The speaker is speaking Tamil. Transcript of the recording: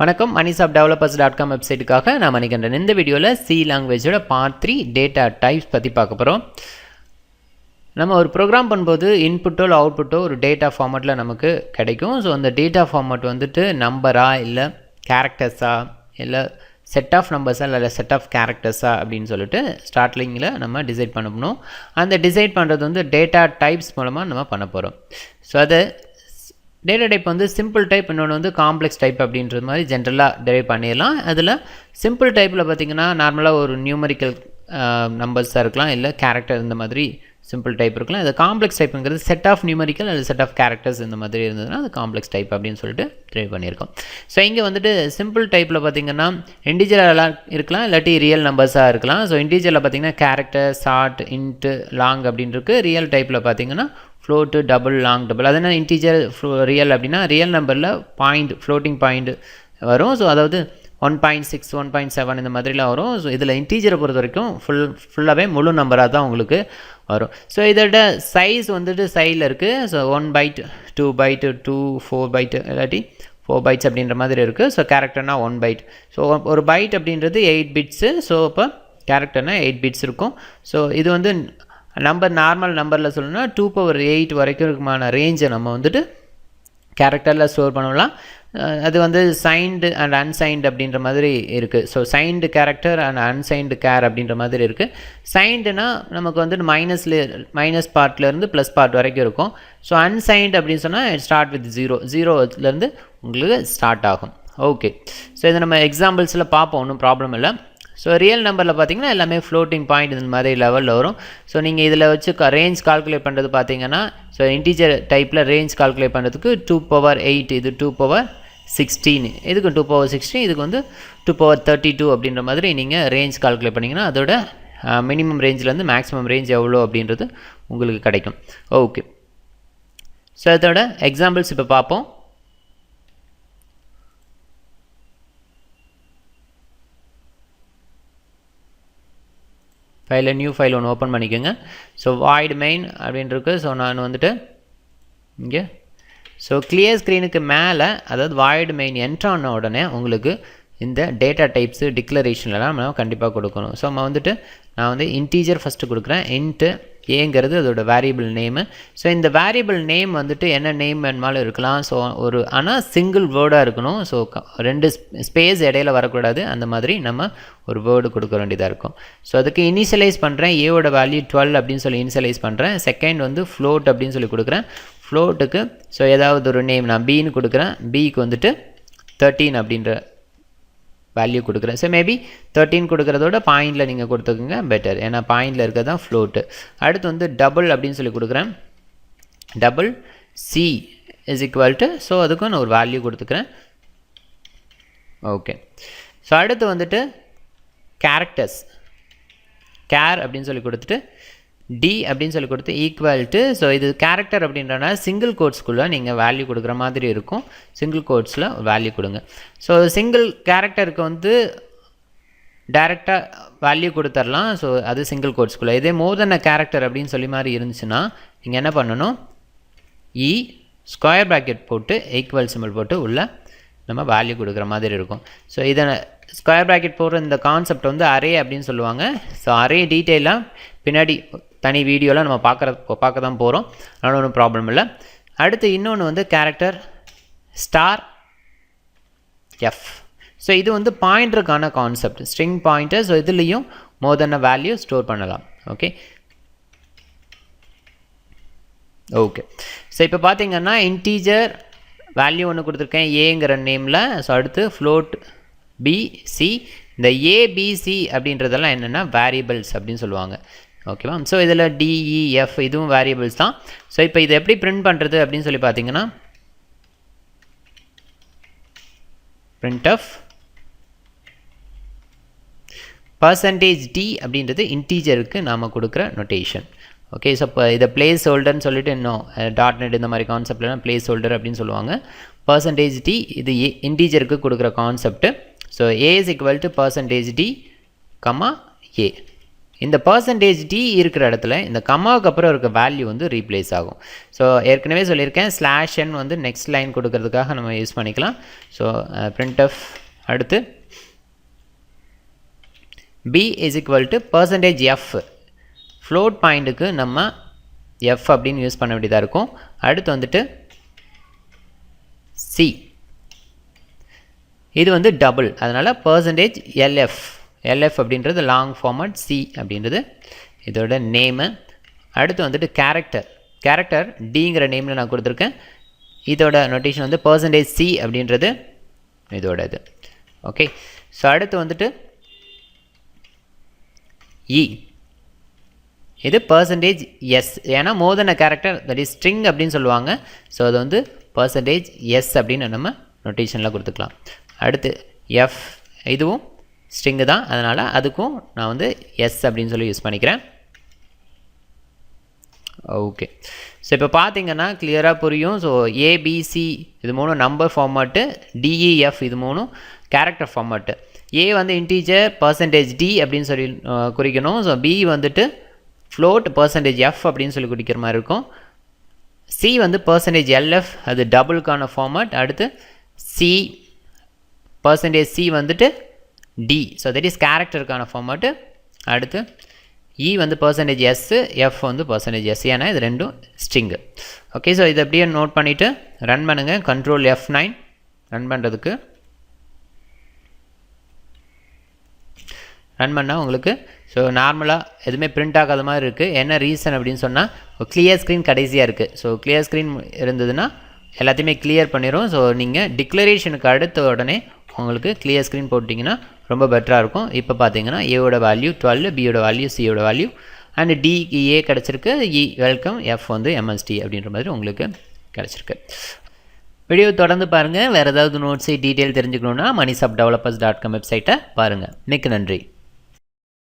வணக்கம். மணிசாப் டெவலப்பர்ஸ் டாட் காம் வெப்சைட்டுக்காக நான் மணிகண்டன். இந்த வீடியோவில் சி லாங்குவேஜோட பார்ட் த்ரீ டேட்டா டைப்ஸ் பற்றி பார்க்க போகிறோம் நம்ம ஒரு ப்ரோக்ராம் பண்ணும்போது இன்புட்டோ இல்லை அவுட்புட்டோ ஒரு டேட்டா ஃபார்மேட்டில் நமக்கு கிடைக்கும். ஸோ அந்த டேட்டா ஃபார்மேட் வந்துட்டு நம்பரா இல்லை கேரக்டர்ஸா இல்லை செட் ஆஃப் நம்பர்ஸா இல்லை செட் ஆஃப் கேரக்டர்ஸா அப்படின்னு சொல்லிட்டு ஸ்டார்ட்லிங்கில் நம்ம டிசைட் பண்ணணும். அந்த டிசைட் பண்ணுறது வந்து டேட்டா டைப்ஸ் மூலமாக நம்ம பண்ண போகிறோம் ஸோ அதை டேட்டா டைப் வந்து சிம்பிள் டைப் இன்னொன்று வந்து காம்ப்ளெக்ஸ் டைப் அப்படின்றது மாதிரி ஜென்ரலாக டெரைவ் பண்ணிடலாம். அதில் சிம்பிள் டைப்பில் பார்த்தீங்கன்னா நார்மலாக ஒரு நியூமரிக்கல் நம்பர்ஸாக இருக்கலாம். இல்லை கேரக்டர் இந்த மாதிரி சிம்பிள் டைப் இருக்கலாம். இது காம்ப்ளெக்ஸ் டைப்புங்கிறது செட் ஆஃப் நியூமரிக்கல் அல்லது செட் ஆஃப் கேரக்டர்ஸ் இந்த மாதிரி இருந்ததுன்னா அது காம்ப்ளெக்ஸ் டைப் அப்படின்னு சொல்லிட்டு ட்ரைவ் பண்ணியிருக்கோம். ஸோ இங்கே வந்துட்டு சிம்பிள் டைப்பில் பார்த்தீங்கன்னா இண்டிஜுவலாக இருக்கலாம். இல்லாட்டி ரியல் நம்பர்ஸாக இருக்கலாம். ஸோ இண்டிஜுவலில் பார்த்தீங்கன்னா கேரக்டர் ஷார்ட் இன்ட்டு லாங் அப்படின்னு இருக்குது ரியல் டைப்பில் பார்த்தீங்கன்னா ஃப்ளோட்டு டபுள் லாங் டபுள் அது என்ன? இன்டீஜர் ஃப்ளோ ரியல் அப்படின்னா ரியல் நம்பரில் பாயிண்ட் ஃப்ளோட்டிங் பாயிண்ட் வரும். ஸோ அதாவது one point six one point seven இந்த மாதிரிலாம் வரும். ஸோ இதில் இன்டீஜரை பொறுத்த வரைக்கும் ஃபுல் ஃபுல்லாகவே முழு நம்பராக தான் உங்களுக்கு வரும். ஸோ இதோட சைஸ் வந்துட்டு சைடில் இருக்குது so one byte two byte two four byte இல்லாட்டி ஃபோர் பைட்ஸ் அப்படின்ற மாதிரி இருக்குது ஸோ கேரக்டர்னா ஒன் பைட் ஸோ ஒரு பைட் அப்படின்றது எயிட் பிட்ஸு ஸோ இப்போ கேரக்டர்னா எயிட் பிட்ஸ் இருக்கும். ஸோ இது வந்து நம்பர் நார்மல் நம்பரில் சொல்லணும்னா டூ பவர் எயிட் வரைக்கும் இருக்குமான ரேஞ்சை நம்ம வந்துட்டு கேரக்டரில் ஸ்டோர் பண்ணலாம். அது வந்து சைன்டு அண்ட் அன்சைன்டு அப்படின்ற மாதிரி இருக்குது so signed character and unsigned char அப்படின்ற மாதிரி இருக்குது சைன்டுனா நமக்கு வந்துட்டு மைனஸ்ல மைனஸ் பார்ட்லேருந்து ப்ளஸ் பார்ட் வரைக்கும் இருக்கும். ஸோ அன்சைன்டு அப்படின்னு சொன்னால் ஸ்டார்ட் வித் ஜீரோ ஜீரோலேருந்து உங்களுக்கு ஸ்டார்ட் ஆகும். ஓகே ஸோ இதை நம்ம எக்ஸாம்பிள்ஸில் பார்ப்போம். ஒன்றும் ப்ராப்ளம் இல்லை. ஸோ ரியல் நம்பரில் பார்த்தீங்கன்னா எல்லாமே ஃப்ளோட்டிங் பாயிண்ட் இந்த மாதிரி லெவலில் வரும். ஸோ நீங்கள் இதில் வச்சு ரேஞ்ச் கால்குலேட் பண்ணுறது பார்த்தீங்கன்னா ஸோ இன்டீஜர் டைப்பில் ரேஞ்ச் கால்குலேட் பண்ணுறதுக்கு டூ பவர் எயிட் இது டூ பவர் சிக்ஸ்டீன் இதுக்கு டூ பவர் சிக்ஸ்டீன் இதுக்கு வந்து டூ பவர் தேர்ட்டி டூ அப்படின்ற மாதிரி நீங்கள் ரேஞ்ச் கால்குலேட் பண்ணிங்கன்னா அதோட மினிமம் ரேஞ்சிலேருந்து மேக்ஸிமம் ரேஞ்ச் எவ்வளோ அப்படின்றது உங்களுக்கு கிடைக்கும். ஓகே ஸோ அதோட எக்ஸாம்பிள்ஸ் இப்போ பார்ப்போம் ஃபைலில் நியூ ஃபைல் ஒன்று ஓப்பன் பண்ணிக்கோங்க. ஸோ வாய்டு மெயின் அப்படின்னு இருக்கு. ஸோ நான் வந்துட்டு இங்கே. ஸோ கிளியர் ஸ்க்ரீனுக்கு மேலே அதாவது வாய்டு மெயின் என்ட்ரான உடனே உங்களுக்கு இந்த டேட்டா டைப்ஸு டிக்ளரேஷன்லாம் நம்ம கண்டிப்பாக கொடுக்கணும். ஸோ நம்ம வந்துட்டு நான் வந்து இன்டீஜர் ஃபஸ்ட்டு கொடுக்குறேன். இன்ட்டு ஏங்கிறது அதோட வேரியபிள் நேமு ஸோ இந்த வேரியபிள் நேம் வந்துட்டு என்ன நேம் வேணுமாலும் இருக்கலாம். ஸோ ஒரு ஆனால் சிங்கிள் வேர்டாக இருக்கணும். ஸோ ரெண்டு ஸ்பேஸ் இடையில வரக்கூடாது. அந்த மாதிரி நம்ம ஒரு வேர்டு கொடுக்க வேண்டியதாக இருக்கும். ஸோ அதுக்கு இனிஷியலைஸ் பண்ணுறேன் ஏவோட வேல்யூ டுவெல் அப்படின்னு சொல்லி இனிஷியலைஸ் பண்ணுறேன் செகண்ட் வந்து ஃப்ளோட் அப்படின்னு சொல்லி கொடுக்குறேன். ஃப்ளோட்டுக்கு ஸோ ஏதாவது ஒரு நேம் நான் பின்னு கொடுக்குறேன். பிக்கு வந்துட்டு தேர்ட்டீன் அப்படின்ற வேல்யூ கொடுக்குறேன். ஸோ மேபி தேர்ட்டின் கொடுக்குறதோட பாயிண்டில் நீங்கள் கொடுத்துக்குங்க பெட்டர் ஏன்னா பாயிண்டில் இருக்கிறது தான் ஃப்ளோட்டு அடுத்து வந்து டபுள் அப்படின்னு சொல்லி கொடுக்குறேன். Double C is equal to so அதுக்கும் நான் ஒரு வேல்யூ கொடுத்துக்கிறேன். ஓகே ஸோ அடுத்து வந்துட்டு கேரக்டர்ஸ் கேர் அப்படின்னு சொல்லி கொடுத்துட்டு டி அப்படின்னு சொல்லி கொடுத்து ஈக்குவல் டு ஸோ இது கேரக்டர் அப்படின்றனா சிங்கிள் கோட்ஸ்க்குள்ளே நீங்கள் வேல்யூ கொடுக்குற மாதிரி இருக்கும். சிங்கிள் கோட்ஸில் வேல்யூ கொடுங்க. ஸோ சிங்கிள் கேரக்டருக்கு வந்து டைரெக்டாக வேல்யூ கொடுத்துர்லாம். ஸோ அது சிங்கிள் கோட்ஸ்க்குள்ளே இதே மோர் தென் அ கேரக்டர் அப்படின்னு சொல்லி மாதிரி இருந்துச்சுன்னா நீங்கள் என்ன பண்ணணும்? இ ஸ்கொயர் ப்ராக்கெட் போட்டு ஈக்குவல் சிம்பிள் போட்டு உள்ள நம்ம வேல்யூ கொடுக்குற மாதிரி இருக்கும். ஸோ இதை ஸ்கொயர் ப்ராக்கெட் போடுற இந்த கான்செப்ட் வந்து அரே அப்படின்னு சொல்லுவாங்க. ஸோ அரே டீட்டெயிலாக பின்னாடி தனி வீடியோவில் நம்ம பார்க்குற பார்க்க தான் போகிறோம் அதனால் ஒன்றும் ப்ராப்ளம் இல்லை. அடுத்து இன்னொன்று வந்து கேரக்டர் ஸ்டார் எஃப் ஸோ இது வந்து பாயிண்டருக்கான கான்செப்ட் ஸ்ட்ரிங் பாயிண்டர் ஸோ இதுலேயும் more than uh value store பண்ணலாம். ஓகே ஓகே ஸோ இப்போ பார்த்தீங்கன்னா இன்டீஜர் வேல்யூ ஒன்று கொடுத்துருக்கேன். ஏங்கிற நேமில் ஸோ அடுத்து ஃப்ளோட் பிசி இந்த ஏபிசி அப்படின்றதெல்லாம் என்னென்னா வேரியபிள்ஸ் அப்படின்னு சொல்லுவாங்க. ஓகேவா ஸோ இதில் டிஇஎஃப் இதுவும் வேரியபிள்ஸ் தான். ஸோ இப்போ இதை எப்படி பிரிண்ட் பண்ணுறது அப்படின்னு சொல்லி பார்த்தீங்கன்னா பிரிண்ட் ஆஃப் பர்சன்டேஜ் டி அப்படின்றது இன்டீஜருக்கு நாம் கொடுக்குற நொட்டேஷன் ஓகே ஸோ இப்போ இதை பிளேஸ் ஹோல்டர்னு சொல்லிட்டு இன்னும் டாட் நெட் இந்த மாதிரி கான்செப்ட்லாம் பிளேஸ் ஹோல்டர் அப்படின்னு சொல்லுவாங்க. பர்சன்டேஜ் டி இது ஏ இன்டீஜருக்கு கொடுக்குற concept so A is equal to percentage D comma A இந்த பர்சன்டேஜ் டி இருக்கிற இடத்துல இந்த கம்மாவுக்கு அப்புறம் இருக்க வேல்யூ வந்து ரீப்ளேஸ் ஆகும். ஸோ ஏற்கனவே சொல்லியிருக்கேன் ஸ்லாஷ் என் வந்து நெக்ஸ்ட் லைன் கொடுக்கறதுக்காக நம்ம யூஸ் பண்ணிக்கலாம். ஸோ பிரிண்ட் ஆஃப் அடுத்து B is equal to percentage F float பாயிண்ட்டுக்கு நம்ம எஃப் அப்படின்னு யூஸ் பண்ண வேண்டியதாக இருக்கும். அடுத்து வந்துட்டு சி இது வந்து டபுள் அதனால் பர்சன்டேஜ் எல்எஃப் எல்எஃப் அப்படின்றது லாங் ஃபார்மட் சி அப்படின்றது இதோட நேமு அடுத்து வந்துட்டு கேரக்டர் கேரக்டர் டிங்கிற நேமில் நான் கொடுத்துருக்கேன். இதோட நொட்டேஷன் வந்து பர்சன்டேஜ் சி அப்படின்றது இதோட இது ஓகே ஸோ அடுத்து வந்துட்டு இ இது பர்சன்டேஜ் எஸ் ஏன்னா மோதன கேரக்டர் தட் இஸ் ஸ்ட்ரிங் அப்படின்னு சொல்லுவாங்க. ஸோ அது வந்து பர்சன்டேஜ் எஸ் அப்படின்னு நம்ம நொட்டேஷனில் கொடுத்துக்கலாம். அடுத்து எஃப் இதுவும் ஸ்ட்ரிங்கு தான். அதனால் அதுக்கும் நான் வந்து எஸ் அப்படின்னு சொல்லி யூஸ் பண்ணிக்கிறேன். ஓகே ஸோ இப்போ பார்த்தீங்கன்னா கிளியராக புரியும். ஸோ ஏபிசி இது மூணும் நம்பர் ஃபார்மேட்டு டிஇஎஃப் இது மூணும் கேரக்டர் ஃபார்மேட்டு ஏ வந்து இன்டீஜர் பர்சன்டேஜ் டி அப்படின்னு சொல்லி குறிக்கணும். ஸோ பி வந்துட்டு ஃப்ளோட் பர்சன்டேஜ் எஃப் அப்படின்னு சொல்லி குறிக்கிற மாதிரி இருக்கும். சி வந்து பர்சன்டேஜ் எல்எஃப் அது டபுளுக்கான ஃபார்மேட் அடுத்து சி பர்சன்டேஜ் சி வந்துட்டு டி ஸோ தட் இஸ் கேரக்டருக்கான ஃபார்மேட்டு அடுத்து இ வந்து பர்சன்டேஜ் எஸ் எஃப் வந்து பர்சன்டேஜ் எஸ் ஏன்னா இது ரெண்டும் ஸ்ட்ரிங்கு ஓகே ஸோ இதை அப்படியே நோட் பண்ணிவிட்டு ரன் பண்ணுங்கள் கண்ட்ரோல் எஃப் நைன் ரன் பண்ணுறதுக்கு ரன் பண்ணால் உங்களுக்கு ஸோ நார்மலாக எதுவுமே பிரிண்ட் ஆகாத மாதிரி இருக்குது என்ன ரீசன் அப்படின்னு சொன்னால் கிளியர் ஸ்க்ரீன் கடைசியாக இருக்குது ஸோ கிளியர் ஸ்க்ரீன் இருந்ததுன்னா எல்லாத்தையுமே கிளியர் பண்ணிடும் ஸோ நீங்கள் டிக்ளரேஷனுக்கு அடுத்த உடனே உங்களுக்கு கிளியர் ஸ்க்ரீன் போட்டிங்கன்னா ரொம்ப பெட்டராக இருக்கும். இப்போ பார்த்தீங்கன்னா ஏவோட வேல்யூ டுவெல் பியோட வேல்யூ சியோட வேல்யூ அண்ட் டிக்கு ஏ e, கிடச்சிருக்கு. இ e, வெல்கம் எஃப் வந்து எம்எஸ்டி அப்படின்ற மாதிரி உங்களுக்கு கிடச்சிருக்கு. வீடியோ தொடர்ந்து பாருங்கள் வேறு ஏதாவது நோட்ஸை டீட்டெயில் தெரிஞ்சுக்கணுன்னா மணிசாப் டெவலப்பர்ஸ் டாட் காம் வெப்சைட்டை பாருங்கள் மிக்க நன்றி.